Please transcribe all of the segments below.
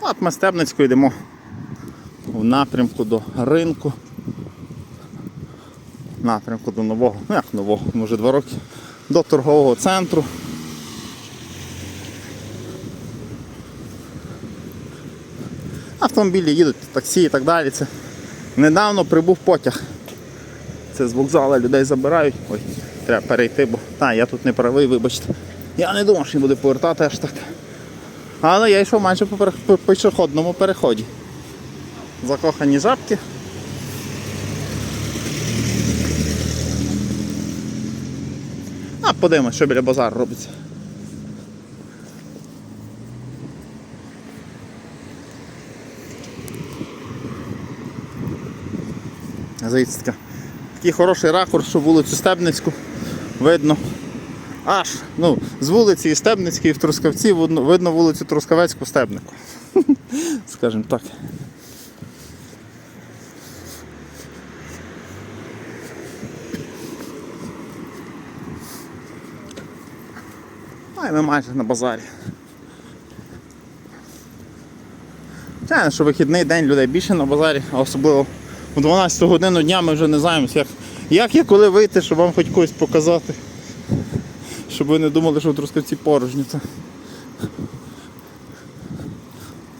От ми Стебницьку йдемо в напрямку до ринку. В напрямку до нового, ну як нового, може два роки, до торгового центру. Автомобілі їдуть, таксі і так далі. Це недавно прибув потяг. Це з вокзалу людей забирають. Ой, треба перейти, бо та, я тут не правий, вибачте. Я не думав, що він буде повертати аж так. Але я йшов майже по, пішохідному переході. Закохані жабки. А подивимось, що біля базару робиться. Здається, така- такий хороший ракурс, що вулицю Стебницьку видно. Аж ну, з вулиці Стебницької в Трускавці видно, вулицю Трускавецьку Стебнику. Скажімо так. А і ми майже на базарі. Звичайно, що вихідний день людей більше на базарі, а особливо в 12 годину дня ми вже не знаємо, як, як і коли вийти, щоб вам хоч когось показати. Щоб ви не думали, що в Трускавці порожні. Це...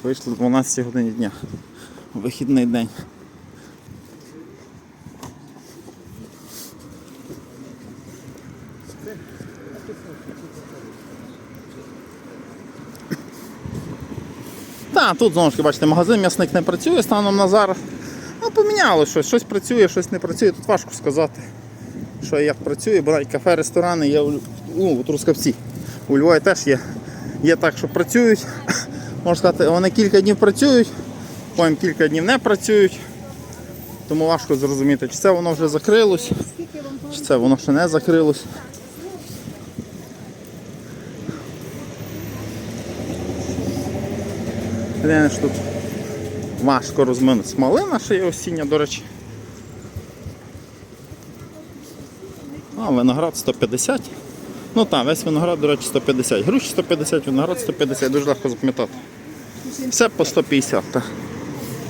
Вийшли в 12 годині дня. Вихідний день. Так, тут знову ж бачите, магазин м'ясник не працює станом на зараз. Ну, поміняло щось, щось працює, щось не працює. Тут важко сказати, що і як працює, бо навіть кафе, ресторани є у, Лю- ну, у Трускавці. У Львові теж є. Є так, що працюють. Можна сказати, вони кілька днів працюють, потім кілька днів не працюють. Тому важко зрозуміти, чи це воно вже закрилось, чи це воно ще не закрилось. Єдине, що тут важко розминутися. Малина ще є осіння, до речі. А, виноград 150. Ну так, весь виноград, до речі, 150. Груші 150, виноград 150, дуже легко запам'ятати. Все по 150. Так.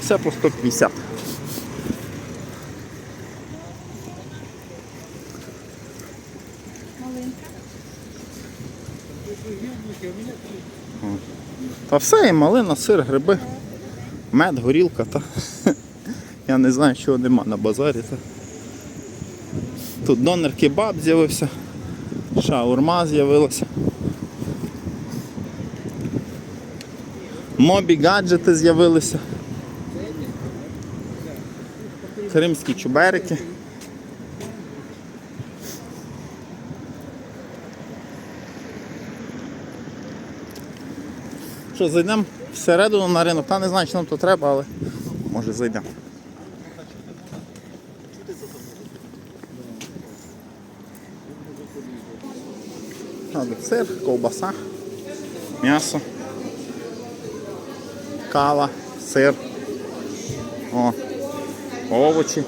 Все по 150. Та все, і малина, сир, гриби, мед, горілка. Та. Я не знаю, чого нема на базарі. Та. Тут донер кебаб з'явився, шаурма з'явилася. Мобі гаджети з'явилися. Кримські чуберики. Що, зайдемо всередину на ринок? Та не знаю, чи нам то треба, але може зайдемо. Надо сир, ковбаса, м'ясо, кава, сир, о, овочі,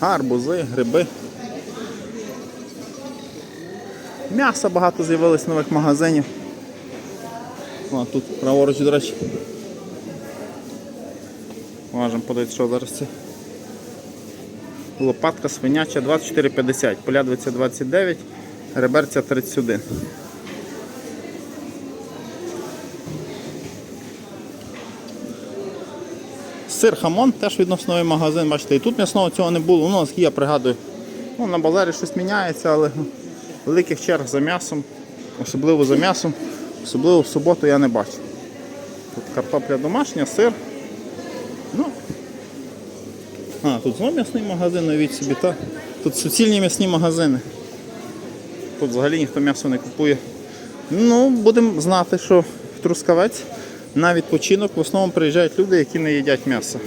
гарбузи, гриби. М'яса багато з'явилось нових магазинів. О, тут праворуч, до речі. Можемо подивитися, що зараз це. Лопатка свиняча 24,50, полядвиця 29, реберця 31. Сир хамон теж відносновий магазин, бачите, і тут м'ясного цього не було. Ну, я пригадую, ну, на базарі щось міняється, але великих черг за м'ясом, особливо за м'ясом, особливо в суботу я не бачу. Тут картопля домашня, сир. Ну, а, тут знову м'ясний магазин, уявіть собі, та? Тут суцільні м'ясні магазини. Тут взагалі ніхто м'ясо не купує. Ну, будемо знати, що в Трускавець на відпочинок в основному приїжджають люди, які не їдять м'ясо.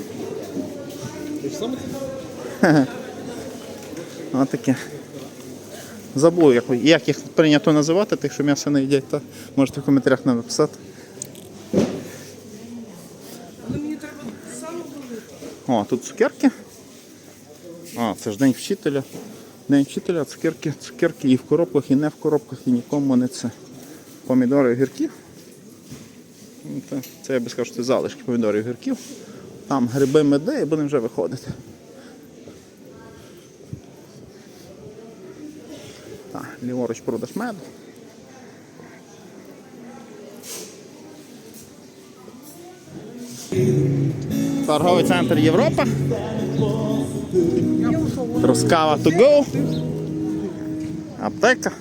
Ось таке. Забув, як, як їх прийнято називати, тих, що м'ясо не їдять, та можете в коментарях нам написати. Але мені треба саме. О, тут цукерки. А, це ж день вчителя. День вчителя, цукерки, цукерки і в коробках, і не в коробках, і нікому не це. Помідори, огірки. Та Це я би сказав, що це залишки помідорів гірків. Там гриби меди і будемо вже виходити. Так, ліворуч продаж меду. Торговий центр Європа. Трускава to go. Аптека.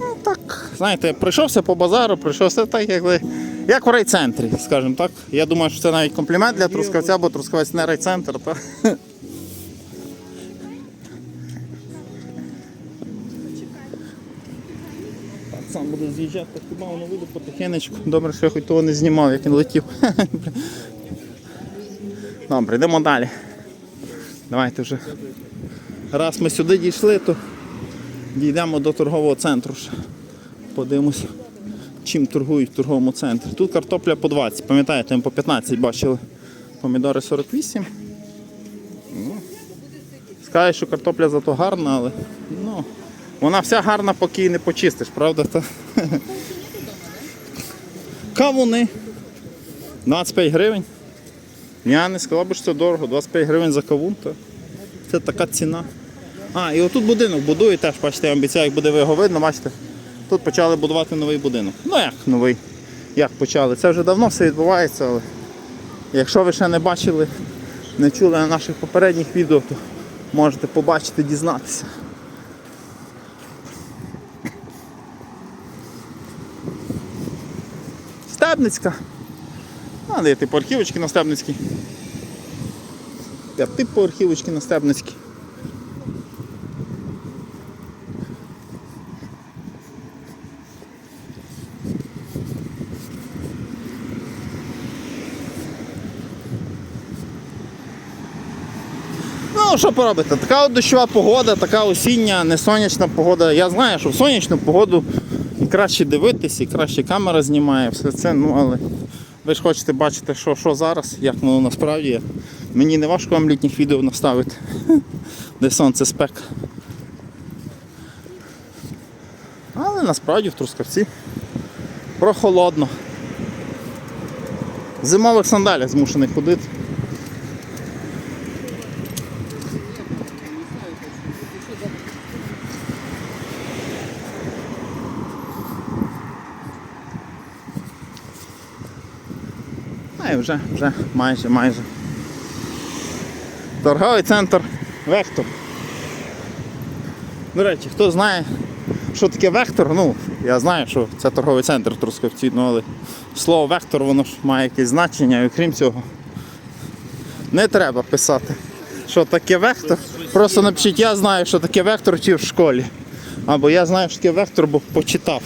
Ну так, знаєте, пройшовся по базару, пройшовся так, як, як в райцентрі, скажімо так. Я думаю, що це навіть комплімент для трускавця, бо трускавець не райцентр. То... Сам буду з'їжджати, хіба воно вийде потихенечку. Добре, що я хоч того не знімав, як він летів. Добре, йдемо далі. Давайте вже. Раз ми сюди дійшли, то дійдемо до торгового центру. ще. Подивимось, чим торгують в торговому центрі. Тут картопля по 20, пам'ятаєте, ми по 15 бачили. Помідори 48. Ну, Скажуть, що картопля зато гарна, але ну, вона вся гарна, поки її не почистиш, правда? Кавуни. 25 гривень. Я не сказав би, що це дорого. 25 гривень за кавун, то це така ціна. А, і отут будинок будують теж, бачите, я обіцяю, як буде його видно, бачите. Тут почали будувати новий будинок. Ну як новий? Як почали? Це вже давно все відбувається, але якщо ви ще не бачили, не чули на наших попередніх відео, то можете побачити, дізнатися. Стебницька. А, де типу архівочки на Стебницькій. Типу архівочки на Стебницькій. Ну, що поробити? Така от дощова погода, така осіння, не сонячна погода. Я знаю, що в сонячну погоду і краще дивитись, і краще камера знімає, все це, ну але ви ж хочете бачити, що, що зараз, як воно насправді є. Мені не важко вам літніх відео наставити, де сонце спек. Але насправді в Трускавці прохолодно. Зимових сандалях змушений ходити. І вже, вже, майже, майже. Торговий центр Вектор. До речі, хто знає, що таке вектор, ну, я знаю, що це торговий центр Трускавці, ну, але слово вектор воно ж має якесь значення, і окрім цього, не треба писати, що таке вектор. Просто напишіть, я знаю, що таке вектор чи в школі. Або я знаю, що таке вектор, бо почитав.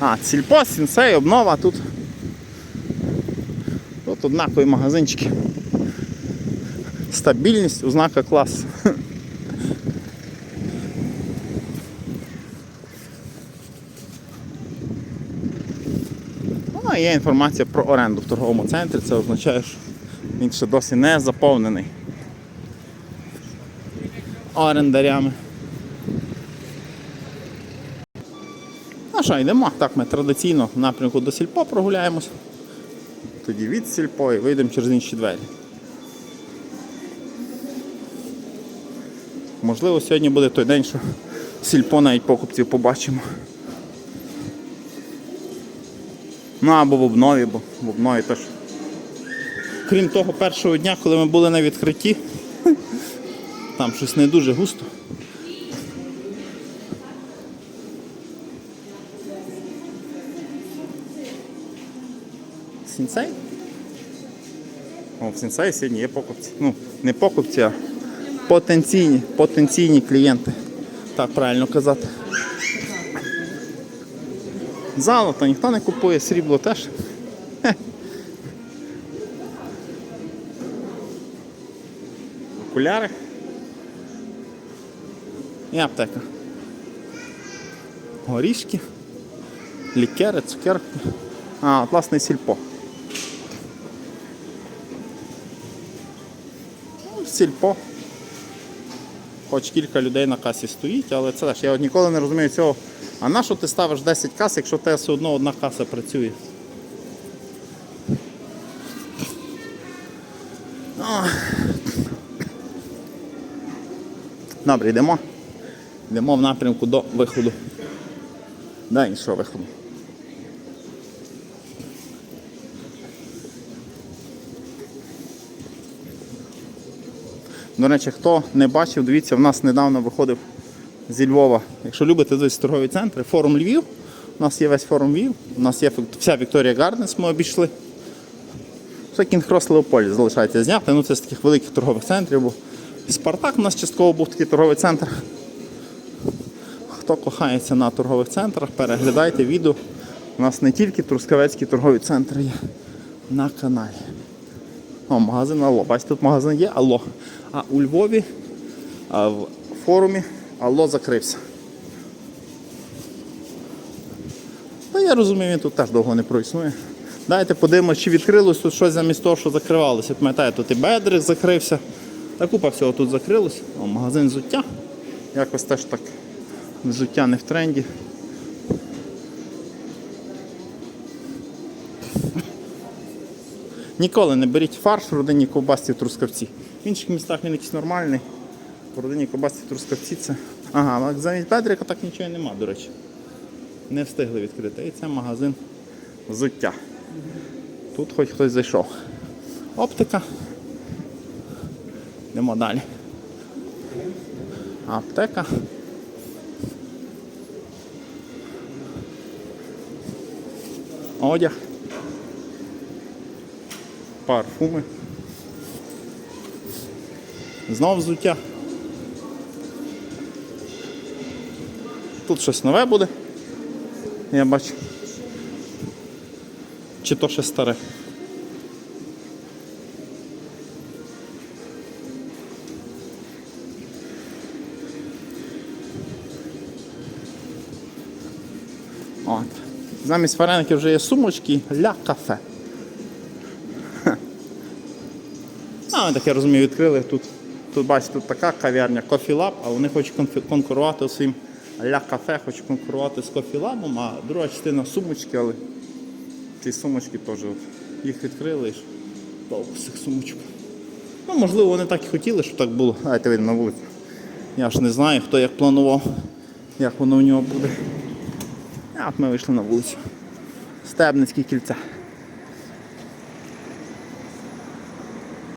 А, сільпо, сінсей, обнова тут. Тут однакові магазинчики. Стабільність, ознака класу. Ну, є інформація про оренду в торговому центрі, це означає, що він ще досі не заповнений орендарями. Що, йдемо. Так, ми традиційно в напрямку до сільпо прогуляємось. Тоді від сільпо і вийдемо через інші двері. Можливо, сьогодні буде той день, що сільпо навіть покупців побачимо. Ну або в обнові, бо в обнові теж. Крім того, першого дня, коли ми були на відкритті, там щось не дуже густо. Сінсей? О, в Сінсей сьогодні є покупці. Ну, не покупці, а потенційні, потенційні клієнти. Так правильно казати. Золото ніхто не купує, срібло теж. Окуляри. І аптека. Горішки, лікери, цукерки. А, власне, сільпо. Сільпо. Хоч кілька людей на касі стоїть, але це ж я ніколи не розумію цього. А на що ти ставиш 10 кас, якщо в тебе все одно одна каса працює? Добре, йдемо. Йдемо в напрямку до виходу. До іншого виходу. До речі, хто не бачив, дивіться, в нас недавно виходив зі Львова. Якщо любите десь торгові центри, форум Львів. У нас є весь форум Львів, у нас є вся Вікторія Гарденс, ми обійшли. Ще Кінг-Крос Леополь залишається зняти. Ну, це з таких великих торгових центрів. Бо Спартак у нас частково був такий торговий центр. Хто кохається на торгових центрах, переглядайте відео. У нас не тільки Трускавецькі торгові центри є на каналі. О, магазин Алло. Бачите, тут магазин є Алло. А у Львові а в форумі Алло закрився. Та я розумію, він тут теж довго не проіснує. Дайте подивимось, чи відкрилось тут щось замість того, що закривалося. Пам'ятаєте, тут і Бедрик закрився. Та купа всього тут закрилось. О, магазин взуття. Якось теж так взуття не в тренді. Ніколи не беріть фарш в родині ковбасці в трускавці. В інших містах він якийсь нормальний. В родині ковбасці в трускавці це. Ага, але замість Бедрика так нічого нема, до речі. Не встигли відкрити. І це магазин взуття. Тут хоч хтось зайшов. Оптика. Йдемо далі. Аптека. Одяг. Парфуми. Знов взуття. Тут щось нове буде. Я бачу. Чи то ще старе? От. Замість вареників вже є сумочки ля кафе. А, так я розумію, відкрили тут. Тут бачите, тут така кав'ярня Lab, а вони хочуть конкурувати своїм ля кафе, хочуть конкурувати з Lab, а друга частина сумочки, але ці сумочки теж от, їх відкрили довго цих сумочок. Ну, можливо, вони так і хотіли, щоб так було. Давайте вийдемо на вулицю. Я ж не знаю, хто як планував, як воно в нього буде. А от ми вийшли на вулицю. Стебницьке кільце.